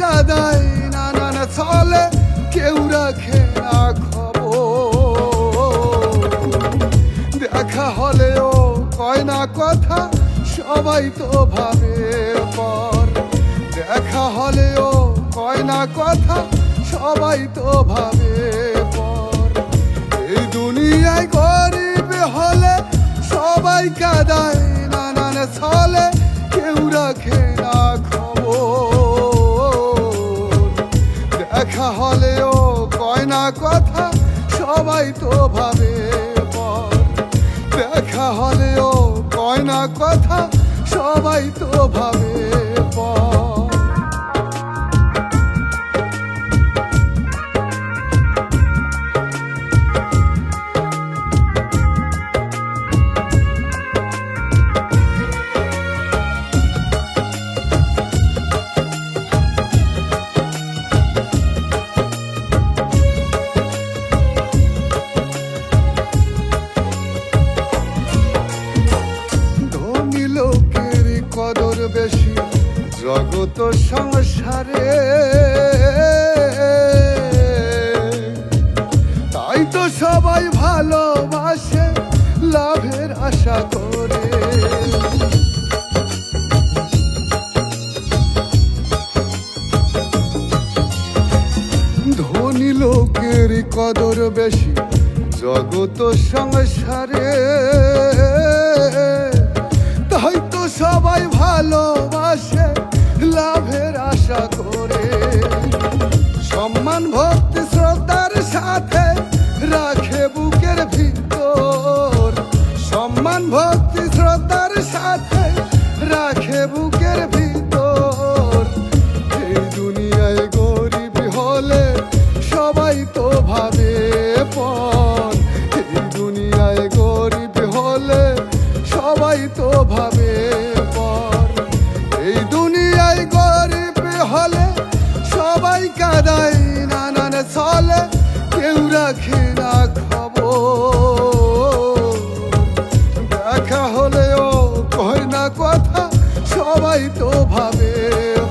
কাদায় নানান চলে কেউ রাখে না খবর। দেখা হলেও কয় না কথা, সবাই তো ভাবে পর। দেখা হলেও কয় না কথা, সবাই তো ভাবে পর। এই দুনিয়ায় গরিব হলে সবাই কাদায় নানান ছলে কেউ রাখে দেখা হলেও কয় না কথা সবাই তো ভাবে দেখা হলেও কয় না কথা সবাই তো ভাবে জগত সংসারে। তাই তো সবাই ভালোবাসে, লাভের আশা করে। ধনী লোকের কদর বেশি জগত সংসারে। তাই তো সবাই ভালোবাসে লাভের আশা করে। সম্মান ভক্তি শ্রদ্ধার সাথে রাখে বুকের ভিতর। সম্মান ভক্তি শ্রদ্ধার সাথে রাখে বুকের ভিতর। এই দুনিয়ায় গরিব হলে সবাই তো ভাবে পর এই দুনিয়ায় গরিব হলে সবাই তো ভাবে পর সবাই কাদাই নানান চলে কেউ রাখে না খবর। দেখা হলেও কয় না কথা, সবাই তো ভাবে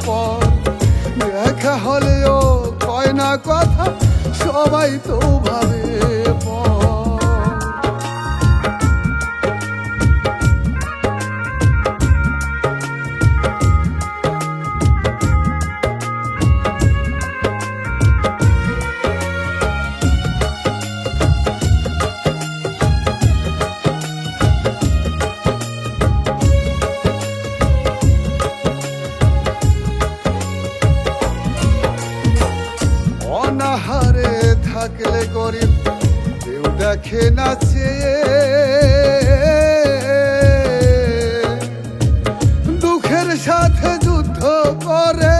পর। দেখা হলেও কয় না কথা, সবাই তো ভাবে পর। দেখে না চেয়ে দুঃখের সাথে যুদ্ধ করে,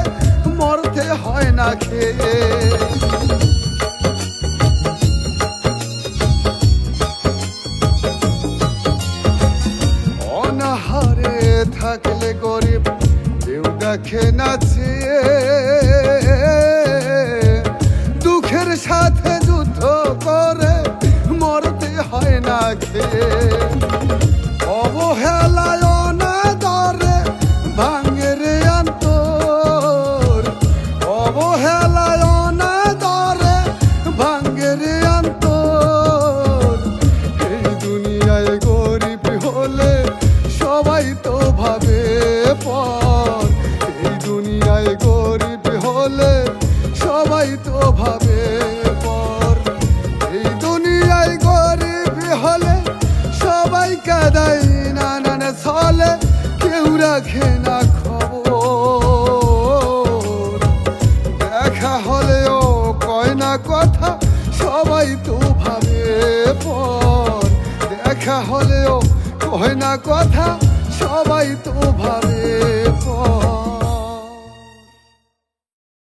মরতে হয় না খেয়ে। অনাহারে থাকলে গরিব কেউ দেখে না রাখে না খবর। দেখা হলেও কয় না কথা, সবাই তো ভাবে পর। দেখা হলেও কয় না কথা, সবাই তো ভাবে পর।